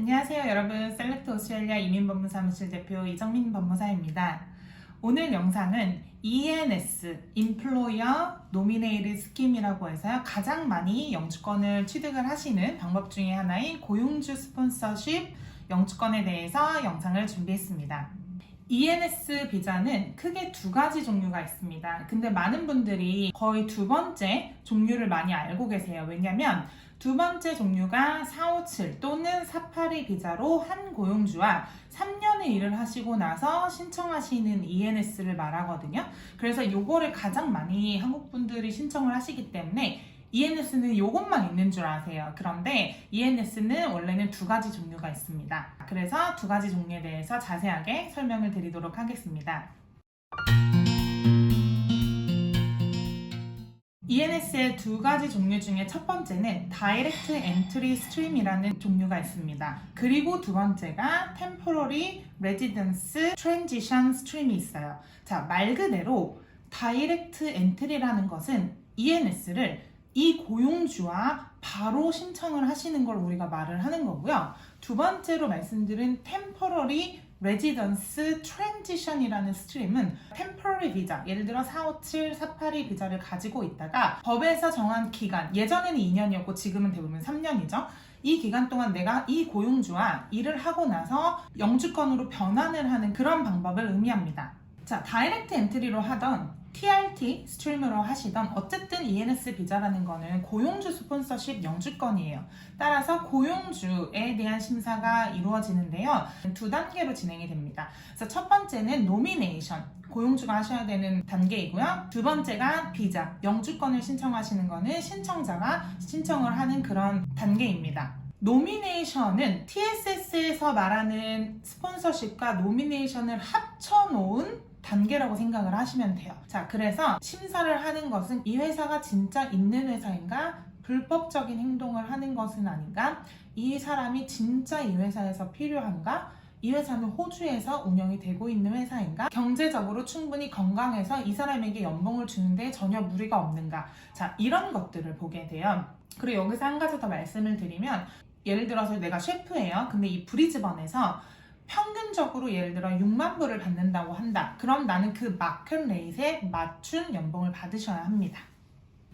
안녕하세요 여러분 셀렉트 오스트레일리아 이민법무사무실 대표 이정민 법무사입니다. 오늘 영상은 ENS Employer Nominated Scheme이라고 해서 가장 많이 영주권을 취득을 하시는 방법 중에 하나인 고용주 스폰서십 영주권에 대해서 영상을 준비했습니다. ENS 비자는 크게 두 가지 종류가 있습니다. 근데 많은 분들이 거의 두 번째 종류를 많이 알고 계세요. 왜냐면 두 번째 종류가 457 또는 482 비자로 한 고용주와 3년의 일을 하시고 나서 신청하시는 ENS를 말하거든요. 그래서 요거를 가장 많이 한국 분들이 신청을 하시기 때문에 ENS는 요것만 있는 줄 아세요. 그런데 ENS는 원래는 두 가지 종류가 있습니다. 그래서 두 가지 종류에 대해서 자세하게 설명을 드리도록 하겠습니다. ENS의 두 가지 종류 중에 첫 번째는 Direct Entry Stream이라는 종류가 있습니다. 그리고 두 번째가 Temporary Residence Transition Stream이 있어요. 자, 말 그대로 Direct Entry라는 것은 ENS를 이 고용주와 바로 신청을 하시는 걸 우리가 말을 하는 거고요. 두 번째로 말씀드린 residence transition이라는 스트림은 temporary 비자, 예를 들어 457, 482 비자를 가지고 있다가 법에서 정한 기간, 예전에는 2년이었고 지금은 대부분 3년이죠. 이 기간 동안 내가 이 고용주와 일을 하고 나서 영주권으로 변환을 하는 그런 방법을 의미합니다. 자, 다이렉트 엔트리로 하던 TRT 스트림으로 하시던 어쨌든 ENS 비자라는 거는 고용주 스폰서십 영주권이에요. 따라서 고용주에 대한 심사가 이루어지는데요. 두 단계로 진행이 됩니다. 그래서 첫 번째는 노미네이션. 고용주가 하셔야 되는 단계이고요. 두 번째가 비자, 영주권을 신청하시는 거는 신청자가 신청을 하는 그런 단계입니다. 노미네이션은 TSS에서 말하는 스폰서십과 노미네이션을 합쳐놓은 단계라고 생각을 하시면 돼요. 자, 그래서 심사를 하는 것은 이 회사가 진짜 있는 회사인가? 불법적인 행동을 하는 것은 아닌가? 이 사람이 진짜 이 회사에서 필요한가? 이 회사는 호주에서 운영이 되고 있는 회사인가? 경제적으로 충분히 건강해서 이 사람에게 연봉을 주는데 전혀 무리가 없는가? 자, 이런 것들을 보게 돼요. 그리고 여기서 한 가지 더 말씀을 드리면, 예를 들어서 내가 셰프예요. 근데 이 브리즈번에서 평균적으로 예를 들어 6만 불을 받는다고 한다. 그럼 나는 그 마켓 레이트에 맞춘 연봉을 받으셔야 합니다.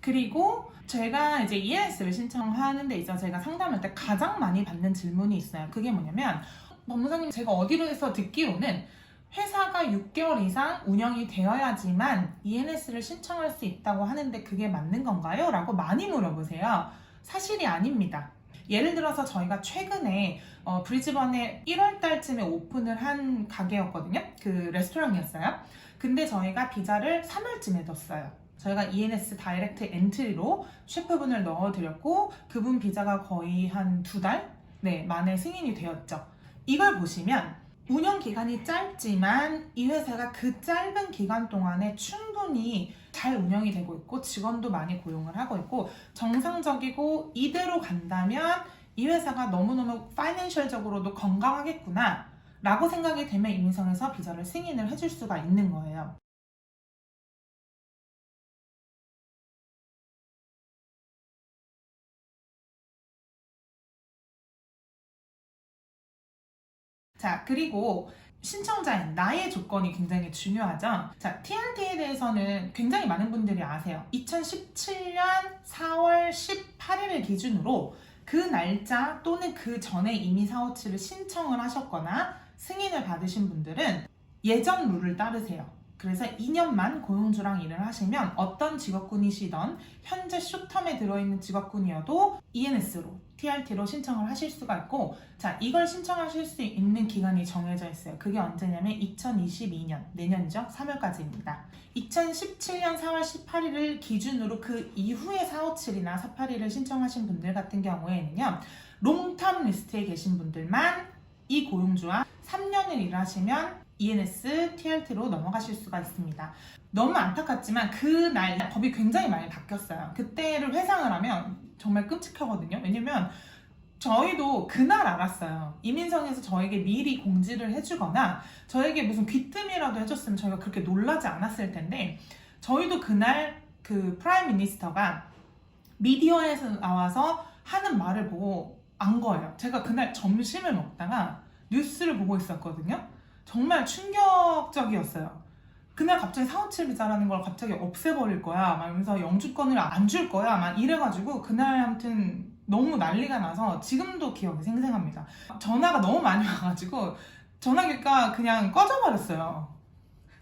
그리고 제가 이제 ES를 신청하는 데 있어서 제가 상담할 때 가장 많이 받는 질문이 있어요. 그게 뭐냐면 법무사님 제가 어디로해서 듣기로는 회사가 6개월 이상 운영이 되어야지만 ENS를 신청할 수 있다고 하는데 그게 맞는 건가요? 라고 많이 물어보세요. 사실이 아닙니다. 예를 들어서 저희가 최근에 어, 브리즈번에 1월 달쯤에 오픈을 한 가게였거든요. 그 레스토랑이었어요. 근데 저희가 비자를 3월쯤에 뒀어요. 저희가 ENS 다이렉트 엔트리로 셰프분을 넣어드렸고 그분 비자가 거의 한 두 달 네, 만에 승인이 되었죠. 이걸 보시면 운영 기간이 짧지만 이 회사가 그 짧은 기간 동안에 충분히 잘 운영이 되고 있고 직원도 많이 고용을 하고 있고 정상적이고 이대로 간다면 이 회사가 너무너무 파이낸셜적으로도 건강하겠구나 라고 생각이 되면 이민성에서 비자를 승인을 해줄 수가 있는 거예요. 자, 그리고 신청자인 나의 조건이 굉장히 중요하죠. 자, TRT에 대해서는 굉장히 많은 분들이 아세요. 2017년 4월 18일을 기준으로 그 날짜 또는 그 전에 이미 사호치를 신청을 하셨거나 승인을 받으신 분들은 예전 룰을 따르세요. 그래서 2년만 고용주랑 일을 하시면 어떤 직업군이시던 현재 쇼텀에 들어있는 직업군이어도 ENS로 TRT로 신청을 하실 수가 있고 자 이걸 신청하실 수 있는 기간이 정해져 있어요. 그게 언제냐면 2022년 내년이죠. 3월까지입니다. 2017년 4월 18일을 기준으로 그 이후에 457이나 482를 신청하신 분들 같은 경우에는요. 롱텀 리스트에 계신 분들만 이 고용주와 3년을 일하시면 ENS, TLT로 넘어가실 수가 있습니다. 너무 안타깝지만 그날 법이 굉장히 많이 바뀌었어요. 그때를 회상을 하면 정말 끔찍하거든요. 왜냐면 저희도 그날 알았어요. 이민성에서 저에게 미리 공지를 해주거나 저에게 무슨 귀뜸이라도 해줬으면 저희가 그렇게 놀라지 않았을 텐데 저희도 그날 그 프라임 미니스터가 미디어에서 나와서 하는 말을 보고 안 거예요. 제가 그날 점심을 먹다가 뉴스를 보고 있었거든요. 정말 충격적이었어요. 그날 갑자기 457 비자라는 걸 갑자기 없애버릴 거야. 막 이러면서 영주권을 안 줄 거야. 막 이래가지고 그날 아무튼 너무 난리가 나서 지금도 기억이 생생합니다. 전화가 너무 많이 와가지고 전화기가 그냥 꺼져버렸어요.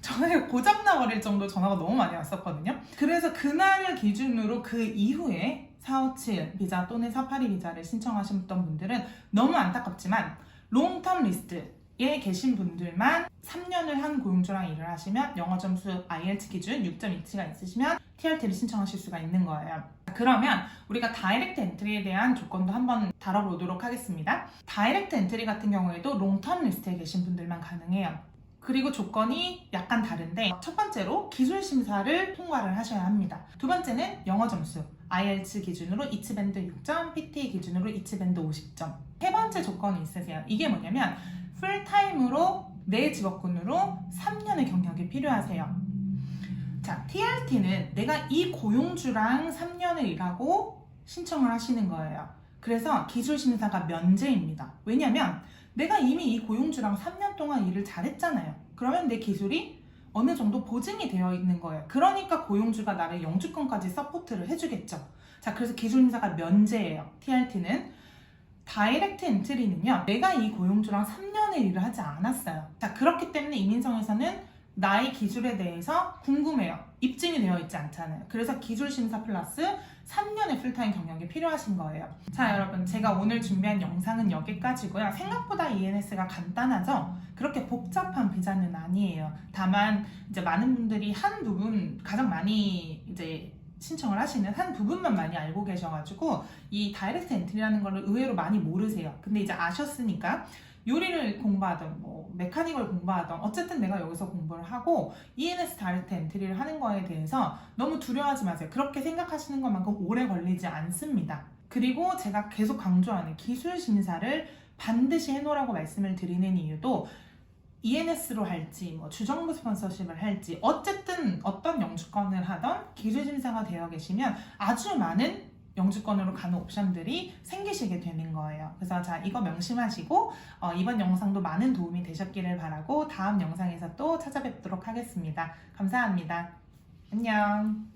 전화기가 고장나버릴 정도 전화가 너무 많이 왔었거든요. 그래서 그날을 기준으로 그 이후에 457 비자 또는 482 비자를 신청하셨던 분들은 너무 안타깝지만 롱텀 리스트 에 계신 분들만 3년을 한 고용주랑 일을 하시면 영어 점수 IELTS 기준 6.27가 있으시면 TRT를 신청하실 수가 있는 거예요. 그러면 우리가 다이렉트 엔트리에 대한 조건도 한번 다뤄보도록 하겠습니다. 다이렉트 엔트리 같은 경우에도 롱텀 리스트에 계신 분들만 가능해요. 그리고 조건이 약간 다른데 첫 번째로 기술 심사를 통과를 하셔야 합니다. 두 번째는 영어 점수 IELTS 기준으로 이츠밴드 6점, PT 기준으로 이츠밴드 50점. 세 번째 조건이 있으세요. 이게 뭐냐면 풀타임으로 내 직업군으로 3년의 경력이 필요하세요. 자, TRT는 내가 이 고용주랑 3년을 일하고 신청을 하시는 거예요. 그래서 기술 심사가 면제입니다. 왜냐면 내가 이미 이 고용주랑 3년 동안 일을 잘했잖아요. 그러면 내 기술이 어느 정도 보증이 되어 있는 거예요. 그러니까 고용주가 나를 영주권까지 서포트를 해주겠죠. 자, 그래서 기술 심사가 면제예요. TRT는. 다이렉트 엔트리는요, 내가 이 고용주랑 3년의 일을 하지 않았어요. 자, 그렇기 때문에 이민성에서는 나의 기술에 대해서 궁금해요. 입증이 되어 있지 않잖아요. 그래서 기술 심사 플러스 3년의 풀타임 경력이 필요하신 거예요. 자, 여러분, 제가 오늘 준비한 영상은 여기까지고요. 생각보다 ENS가 간단하죠? 그렇게 복잡한 비자는 아니에요. 다만, 이제 많은 분들이 한 부분, 가장 많이 이제 신청을 하시는 한 부분만 많이 알고 계셔가지고, 이 다이렉트 엔트리라는 거를 의외로 많이 모르세요. 근데 이제 아셨으니까, 요리를 공부하던 뭐 메카닉을 공부하던 어쨌든 내가 여기서 공부를 하고 ENS 다이렉트 엔트리를 하는 거에 대해서 너무 두려워하지 마세요. 그렇게 생각하시는 것만큼 오래 걸리지 않습니다. 그리고 제가 계속 강조하는 기술 심사를 반드시 해놓으라고 말씀을 드리는 이유도 ENS로 할지 뭐 주정부 스폰서십을 할지 어쨌든 어떤 영주권을 하던 기술 심사가 되어 계시면 아주 많은 영주권으로 가는 옵션들이 생기시게 되는 거예요. 그래서 자 이거 명심하시고 어, 이번 영상도 많은 도움이 되셨기를 바라고 다음 영상에서 또 찾아뵙도록 하겠습니다. 감사합니다. 안녕.